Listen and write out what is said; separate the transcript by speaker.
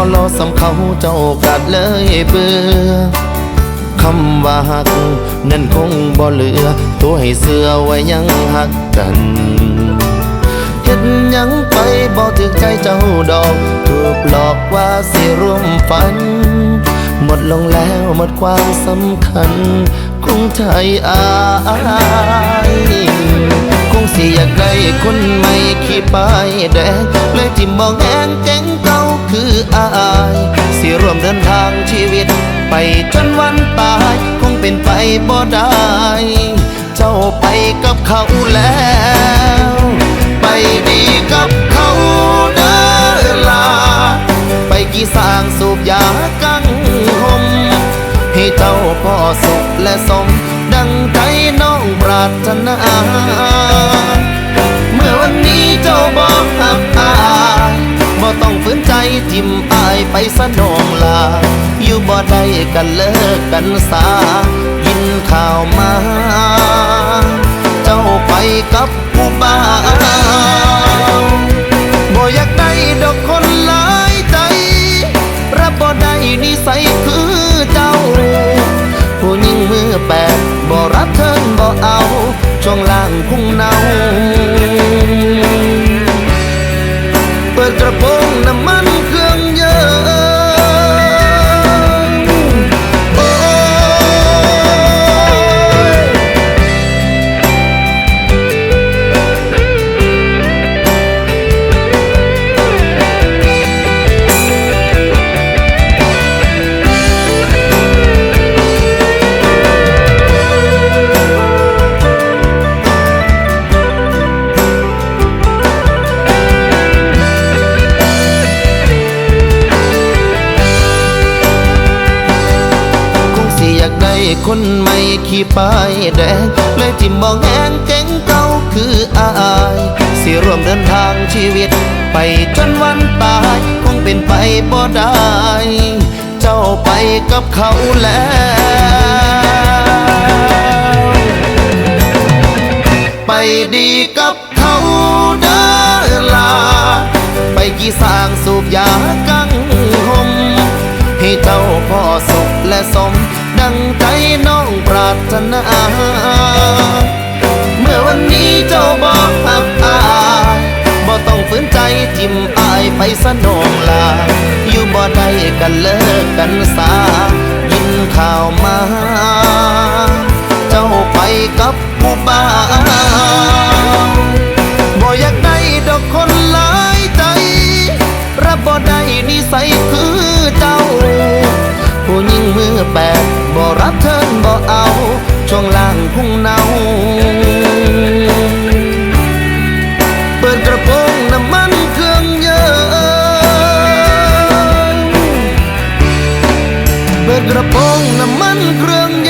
Speaker 1: เขาเจ้ากัดเลยเบื่อคำว่าหัก นั่นคงบ่เหลือ ตัวให้เสือไว้ยังหักกันเห็นหยังไปบ่ถึกใจเจ้าดอก ถูกหลอกว่าสิร่วมฝัน หมดลงแล้วหมดความสำคัญคงไทยอาย สิอยากได้คนใหม่ขี่ป้ายแดงเลยที่มองแองแก๊งเก่าคืออายสิร่วมเดินทางชีวิต ไปจนวันตาย คงเป็นไปบ่ได้ เจ้าไปกับเขาแล้ว ไปดีกับเขาเด้อลา ไปกี่สร้างสูบยากังหมให้เจ้าพ่อสุขและสม ดังใจน้องปรารถนา ทิมอายไปสนองลา อยู่บ่ได้กันเลิกกันสายินข่าวมา เจ้าไปกับผู้บ่าวบ่อยากได้ดอกคนหลายใจ รับบ่ได้นิสัยคือเจ้า ผู้หญิงมือแปดบ่รับเทินบ่เอา ช่วงล่างคงเนา คนใหม่ขี่ป้ายแดงเลยที่มองแหงเก่งเก่าคืออายสิร่วมเดินทางชีวิต ไปจนวันตาย คงเป็นไปบ่ได้ เจ้าไปกับเขาแล้วไปดีกับเขาเด้อลา ไปกี่สร้างสูบยากังหมให้เจ้าพ่อสุขและสม ดังใจน้องปรารถนา เมื่อวันนี้เจ้าบอกหักอายบ่ต้องฝืนใจทิมอายไปสนองลา อยู่บ่ได้กันเลิกกันสายินข่าวมา เจ้าไปกับผู้บ่าบ่อยากได้ดอกคนหลายใจ รับบ่ได้นิสัยคือเจ้า ผู้หญิงมือแปด บ่รับเทินบ่เอา ช่วงล่างพุ่งเนา เปิดกระโปรงน้ำมันเครื่องเยอะเปิดกระโปรงน้ำมันเครื่อง อะ